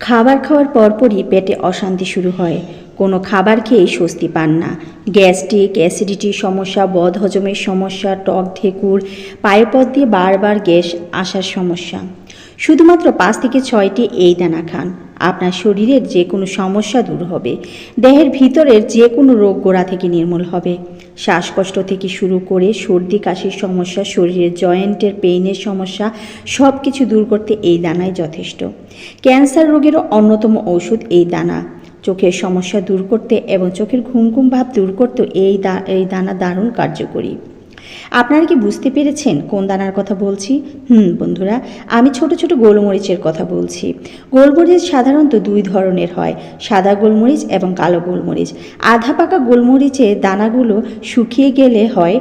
খাবার খাওয়ার পরপরই পেটে অশান্তি শুরু হয়। কোনো খাবার খেয়েই স্বস্তি পান না। গ্যাস্ট্রিক, অ্যাসিডিটির সমস্যা, বদহজমের সমস্যা, টক ঢেকুর, পায়ে পথ দিয়ে বারবার গ্যাস আসার সমস্যা। শুধুমাত্র পাঁচ থেকে ছয়টি এই দানা খান। আপনার শরীরের যে কোনো সমস্যা দূর হবে। দেহের ভিতরের যে কোনো রোগ গোড়া থেকে নির্মূল হবে। শ্বাসকষ্ট থেকে শুরু করে সর্দি, কাশির সমস্যা, শরীরের জয়েন্টের পেইনের সমস্যা সব কিছু দূর করতে এই দানাই যথেষ্ট। ক্যান্সার রোগেরও অন্যতম ঔষধ এই দানা। চোখের সমস্যা দূর করতে এবং চোখের ঘুম ঘুম ভাব দূর করতে এই দা, এই দানা দারুণ কার্যকরী। আপনারা কি বুঝতে পেরেছেন কোন দানার কথা বলছি? হুম, বন্ধুরা, আমি ছোট ছোট গোলমরিচের কথা বলছি। গোলমরিচ সাধারণত দুই ধরনের হয়, সাদা গোলমরিচ এবং কালো গোলমরিচ। আধা পাকা গোলমরিচের দানাগুলো শুকিয়ে গেলে হয়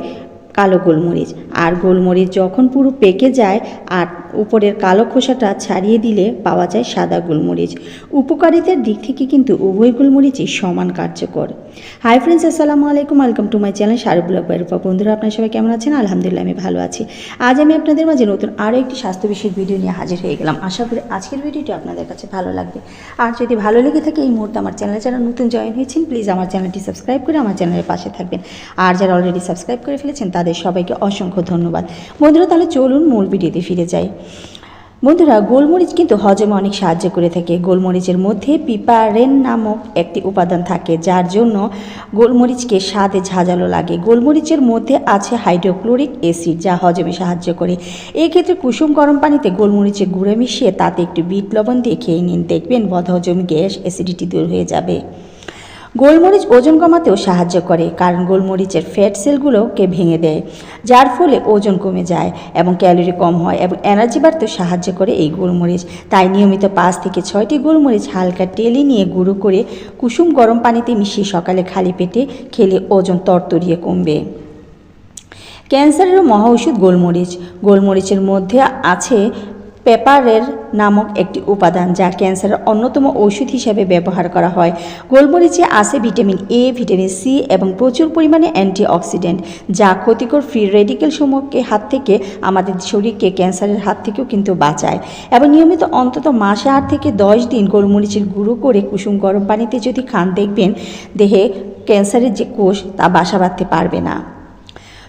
কালো গোলমরিচ। আর গোলমরিচ যখন পুরো পেকে যায়, আর উপরের কালো খোসাটা ছাড়িয়ে দিলে পাওয়া যায় সাদা গোলমরিচ। উপকারিতার দিক থেকে কিন্তু উভয় গোলমরিচই সমান কার্যকর। হাই ফ্রেন্ডস আসসালামু আলাইকুম। Welcome to my channel Shahrukh blog বাইরূপা বন্ধুরা, আপনার সবাই কেমন আছেন? আলহামদুলিল্লাহ, আমি ভালো আছি। আজ আমি আপনাদের মাঝে নতুন আরও একটি স্বাস্থ্য বিষয়ক ভিডিও নিয়ে হাজির হয়ে গেলাম। আশা করি আজকের ভিডিওটি আপনাদের কাছে ভালো লাগবে। আর যদি ভালো লেগে থাকে, এই মুহূর্তে আমার চ্যানেলে যারা নতুন জয়েন হয়েছেন প্লিজ আমার চ্যানেলটি সাবস্ক্রাইব করে আমার চ্যানেলের পাশে থাকবেন। আর যারা অলরেডি সাবস্ক্রাইব করে ফেলেছেন, তাদের সবাইকে অসংখ্য ধন্যবাদ। বন্ধুরা, তাহলে চলুন মূল ভিডিওতে ফিরে যাই। বন্ধুরা, গোলমরিচ কিন্তু হজমে অনেক সাহায্য করে থাকে। গোলমরিচের মধ্যে পিপারেন নামক একটি উপাদান থাকে, যার জন্য গোলমরিচকে স্বাদে ঝাঁঝালো লাগে। গোলমরিচের মধ্যে আছে হাইড্রোক্লোরিক অ্যাসিড, যা হজমে সাহায্য করে। এক্ষেত্রে কুসুম গরম পানিতে গোলমরিচের গুঁড়ো মিশিয়ে তাতে একটু বিট লবণ দিয়ে খেয়ে নিন। দেখবেন বদহজমি গ্যাস অ্যাসিডিটি দূর হয়ে যাবে। গোলমরিচ ওজন কমাতেও সাহায্য করে, কারণ গোলমরিচের ফ্যাট সেলগুলোকে ভেঙে দেয়, যার ফলে ওজন কমে যায় এবং ক্যালোরি কম হয় এবং এনার্জি বাড়তেও সাহায্য করে এই গোলমরিচ। তাই নিয়মিত পাঁচ থেকে ছয়টি গোলমরিচ হালকা টেলে নিয়ে গুঁড়ো করে কুসুম গরম পানিতে মিশিয়ে সকালে খালি পেটে খেলে ওজন তরতরিয়ে কমবে। ক্যান্সারেরও মহা ওষুধ গোলমরিচ। গোলমরিচের মধ্যে আছে পেপারের নামক একটি উপাদান যা ক্যান্সারের অন্যতম ওষুধ হিসেবে ব্যবহার করা হয়। গোলমরিচে আছে ভিটামিন এ ভিটামিন সি এবং প্রচুর পরিমাণে অ্যান্টিঅক্সিডেন্ট, যা ক্ষতিকর ফ্রি রেডিকেল সমূহকে হাত থেকে, আমাদের শরীরকে ক্যান্সারের হাত থেকেও কিন্তু বাঁচায়। এবং নিয়মিত অন্তত মাসে আট থেকে দশ দিন গোলমরিচের গুঁড়ো করে কুসুম গরম পানিতে যদি খান, দেখবেন দেহে ক্যান্সারের যে কোষ তা বাসা বাঁধতে পারবে না।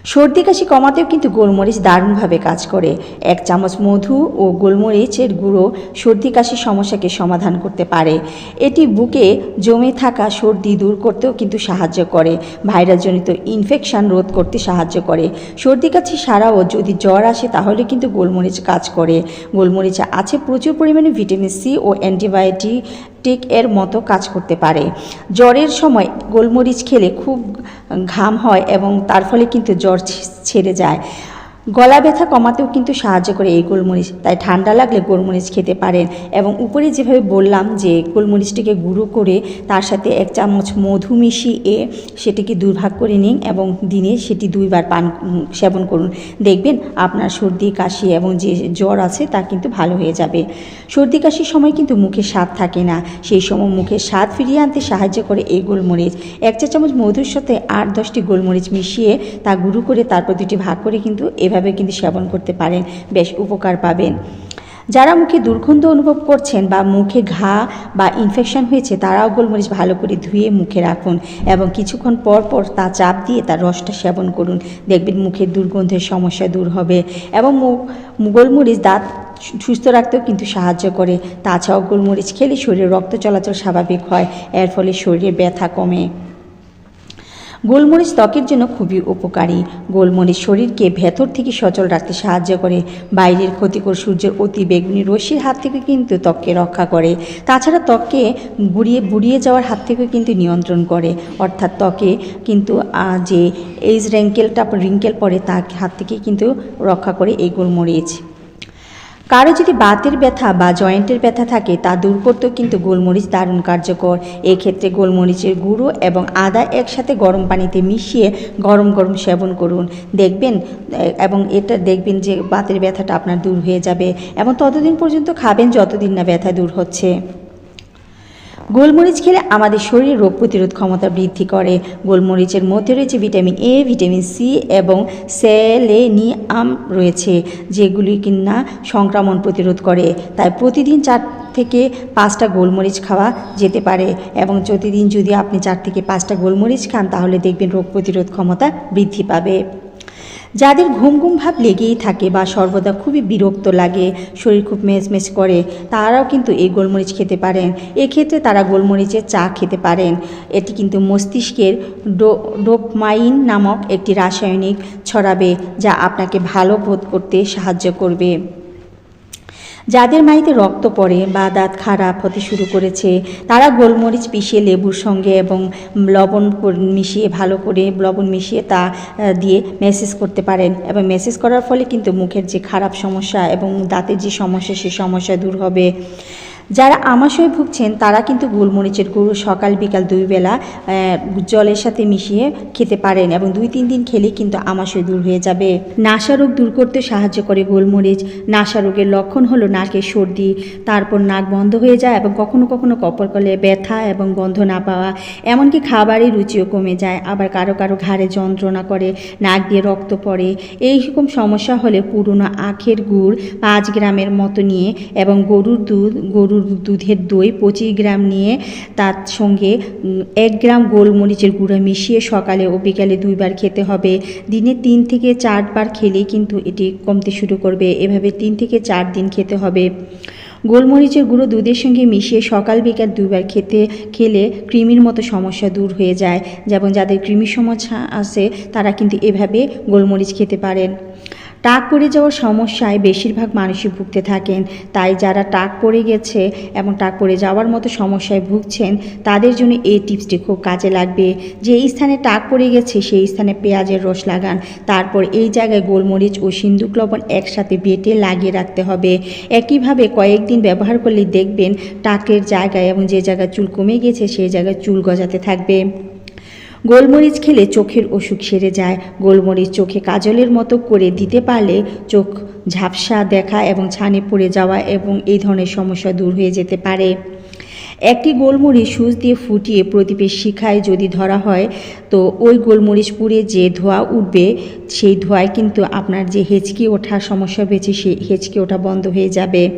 সর্দি কাশি কমাতেও কিন্তু গোলমরিচ দারুণভাবে কাজ করে। এক চামচ মধু ও গোলমরিচের গুঁড়ো সর্দি কাশির সমস্যাকে সমাধান করতে পারে। এটি বুকে জমে থাকা সর্দি দূর করতেও কিন্তু সাহায্য করে। ভাইরাসজনিত ইনফেকশন রোধ করতে সাহায্য করে। সর্দি কাশি ছাড়াও যদি জ্বর আসে, তাহলে কিন্তু গোলমরিচ কাজ করে। গোলমরিচে আছে প্রচুর পরিমাণে ভিটামিন সি ও অ্যান্টিবায়োটিক টিক এর মতো কাজ করতে পারে। জ্বরের সময় গোলমরিচ খেলে খুব ঘাম হয় এবং তার ফলে কিন্তু জ্বর ছেড়ে যায়। গলা ব্যথা কমাতেও কিন্তু সাহায্য করে এই গোলমরিচ। তাই ঠান্ডা লাগলে গোলমরিচ খেতে পারেন এবং উপরে যেভাবে বললাম যে গোলমরিচটিকে গুঁড়ো করে তার সাথে এক চামচ মধু মিশিয়ে সেটিকে দুর্ভাগ করে নিন এবং দিনে সেটি দুইবার পান সেবন করুন। দেখবেন আপনার সর্দি, কাশি এবং যে জ্বর আছে তা কিন্তু ভালো হয়ে যাবে। সর্দি, কাশির সময় কিন্তু মুখে স্বাদ থাকে না। সেই সময় মুখে স্বাদ ফিরিয়ে আনতে সাহায্য করে এই গোলমরিচ। এক চা চামচ মধুর সাথে আট দশটি গোলমরিচ মিশিয়ে তা গুঁড়ো করে তারপর দুটি ভাগ করে কিন্তু এভাবে কিন্তু সেবন করতে পারেন, বেশ উপকার পাবেন। যারা মুখে দুর্গন্ধ অনুভব করছেন বা মুখে ঘা বা ইনফেকশন হয়েছে, তারাও গোলমরিচ ভালো করে ধুয়ে মুখে রাখুন এবং কিছুক্ষণ পর পর তা চাপ দিয়ে তার রসটা সেবন করুন। দেখবেন মুখের দুর্গন্ধের সমস্যা দূর হবে এবং গোলমরিচ দাঁত সুস্থ রাখতেও কিন্তু সাহায্য করে। তাছাড়াও গোলমরিচ খেলে শরীরে রক্ত চলাচল স্বাভাবিক হয়, এর ফলে শরীরে ব্যথা কমে। গোলমরিচ ত্বকের জন্য খুবই উপকারী। গোলমরিচ শরীরকে ভেতর থেকে সচল রাখতে সাহায্য করে। বাইরের ক্ষতিকর সূর্যের অতি বেগুনি রশ্মির হাত থেকে কিন্তু ত্বককে রক্ষা করে। তাছাড়া ত্বককে বুড়িয়ে বুড়িয়ে যাওয়ার হাত থেকে কিন্তু নিয়ন্ত্রণ করে। অর্থাৎ ত্বকে কিন্তু যে এইজ র্যাঙ্কেলটা রিঙ্কেল পড়ে তার হাত থেকে কিন্তু রক্ষা করে এই গোলমরিচ। কারও যদি বাতের ব্যথা বা জয়েন্টের ব্যথা থাকে, তা দূর করতেও কিন্তু গোলমরিচ দারুণ কার্যকর। এক্ষেত্রে গোলমরিচের গুঁড়ো এবং আদা একসাথে গরম পানিতে মিশিয়ে গরম গরম সেবন করুন। দেখবেন এবং এটা দেখবেন যে বাতের ব্যথাটা আপনার দূর হয়ে যাবে এবং ততদিন পর্যন্ত খাবেন যতদিন না ব্যথা দূর হচ্ছে। গোলমরিচ খেলে আমাদের শরীরে রোগ প্রতিরোধ ক্ষমতা বৃদ্ধি করে। গোলমরিচের মধ্যে রয়েছে ভিটামিন এ ভিটামিন সি এবং সেলেনিয়াম রয়েছে, যেগুলি কিনা সংক্রমণ প্রতিরোধ করে। তাই প্রতিদিন চার থেকে পাঁচটা গোলমরিচ খাওয়া যেতে পারে এবং প্রতিদিন যদি আপনি চার থেকে পাঁচটা গোলমরিচ খান, তাহলে দেখবেন রোগ প্রতিরোধ ক্ষমতা বৃদ্ধি পাবে। যাদের ঘুম ঘুম ভাব লেগেই থাকে বা সর্বদা খুবই বিরক্ত লাগে, শরীর খুব মেজমেজ করে, তারাও কিন্তু এই গোলমরিচ খেতে পারেন। এক্ষেত্রে তারা গোলমরিচের চা খেতে পারেন। এটি কিন্তু মস্তিষ্কের ডো, ডোপমাইন নামক একটি রাসায়নিক ছড়াবে, যা আপনাকে ভালো বোধ করতে সাহায্য করবে। যাদের মাইতে রক্ত পড়ে বা দাঁত খারাপ হতে শুরু করেছে, তারা গোলমরিচ পিষে লেবুর সঙ্গে এবং লবণ মিশিয়ে ভালো করে লবণ মিশিয়ে তা দিয়ে মেসেজ করতে পারেন। এবং মেসেজ করার ফলে কিন্তু মুখের যে খারাপ সমস্যা এবং দাঁতের যে সমস্যা, সে সমস্যা দূর হবে। যারা আমাশয় ভুগছেন, তারা কিন্তু গোলমরিচের গুঁড়ো সকাল বিকাল দুই বেলা জলের সাথে মিশিয়ে খেতে পারেন এবং দুই তিন দিন খেলে কিন্তু আমাশয় দূর হয়ে যাবে। নাসা রোগ দূর করতে সাহায্য করে গোলমরিচ। নাসা রোগের লক্ষণ হলো নাকের সর্দি, তারপর নাক বন্ধ হয়ে যায় এবং কখনো কখনো কপালকলে ব্যথা এবং গন্ধ না পাওয়া, এমনকি খাবারের রুচিও কমে যায়, আবার কারও কারও ঘাড়ে যন্ত্রণা করে, নাক দিয়ে রক্ত পড়ে। এইরকম সমস্যা হলে পুরনো আখের গুড় পাঁচ গ্রামের মতো নিয়ে এবং গরুর দুধ, গরুর দুধের দই পঁচিশ গ্রাম নিয়ে তার সঙ্গে এক গ্রাম গোলমরিচের গুঁড়ো মিশিয়ে সকালে ও বিকালে দুইবার খেতে হবে। দিনে তিন থেকে চারবার খেলেই কিন্তু এটি কমতে শুরু করবে। এভাবে তিন থেকে চার দিন খেতে হবে। গোলমরিচের গুঁড়ো দুধের সঙ্গে মিশিয়ে সকাল বিকাল দুইবার খেতে, খেলে কৃমির মতো সমস্যা দূর হয়ে যায়। যেমন যাদের কৃমির সমস্যা আছে, তারা কিন্তু এভাবে গোলমরিচ খেতে পারেন। টাক পড়ে যাওয়ার সমস্যায় বেশিরভাগ মানুষই ভুগতে থাকেন। তাই যারা টাক পড়ে গেছে এবং টাক পড়ে যাওয়ার মতো সমস্যায় ভুগছেন, তাদের জন্য এই টিপসটি খুব কাজে লাগবে। যে স্থানে টাক পড়ে গেছে, সেই স্থানে পেঁয়াজের রস লাগান। তারপর এই জায়গায় গোলমরিচ ও সিন্দুক লবণ একসাথে বেটে লাগিয়ে রাখতে হবে। একইভাবে কয়েকদিন ব্যবহার করলে দেখবেন টাকের জায়গায় এবং যে জায়গায় চুল কমে গেছে, সেই জায়গায় চুল গজাতে থাকবে। গোলমরিচ খেলে চোখের অসুখ সেরে যায়। গোলমরিচ চোখে কাজলের মতো করে দিতে পারলে চোখ ঝাপসা দেখা এবং ছানে পড়ে যাওয়া এবং এই ধরনের সমস্যা দূর হয়ে যেতে পারে। একটি গোলমরিচ সুচ দিয়ে ফুটিয়ে প্রদীপের শিখায় যদি ধরা হয়, তো ওই গোলমরিচ পুড়ে যে ধোঁয়া উঠবে, সেই ধোঁয়ায় কিন্তু আপনার যে হেঁচকি ওঠার সমস্যা হয়েছে, সেই হেঁচকি ওঠা বন্ধ হয়ে যাবে।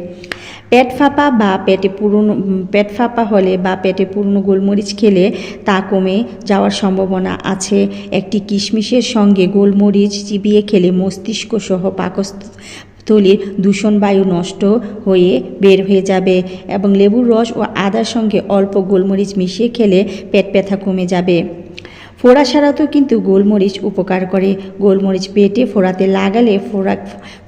পেট ফাঁপা বা পেটে পুরনো পেট ফাঁপা হলে বা পেটে পুরনো গোলমরিচ খেলে তা কমে যাওয়ার সম্ভাবনা আছে। একটি কিশমিশের সঙ্গে গোলমরিচ চিবিয়ে খেলে মস্তিষ্ক সহ পাকস্থলীর দূষণ বায়ু নষ্ট হয়ে বের হয়ে যাবে এবং লেবুর রস ও আদার সঙ্গে অল্প গোলমরিচ মিশিয়ে খেলে পেট ব্যথা কমে যাবে। ফোড়া ছাড়াতেও কিন্তু গোলমরিচ উপকার করে। গোলমরিচ পেটে ফোড়াতে লাগালে ফোড়া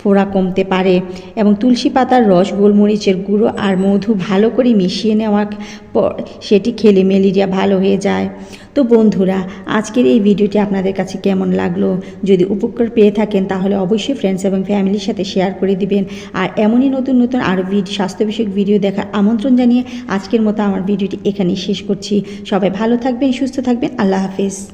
ফোড়া কমতে পারে এবং তুলসী পাতার রস গোলমরিচের গুঁড়ো আর মধু ভালো করে মিশিয়ে নেওয়া সেটি খেলে ম্যালেরিয়া ভালো হয়ে যায়। তো বন্ধুরা, আজকের এই ভিডিওটি আপনাদের কাছে কেমন লাগল? যদি উপকার পেয়ে থাকেন, তাহলে অবশ্যই ফ্রেন্ডস এবং ফ্যামিলির সাথে শেয়ার করে দিবেন। আর এমনই নতুন নতুন আরও স্বাস্থ্য বিষয়ক ভিডিও দেখার আমন্ত্রণ জানিয়ে আজকের মতো আমার ভিডিওটি এখানেই শেষ করছি। সবাই ভালো থাকবেন, সুস্থ থাকবেন। আল্লাহ হাফিজ।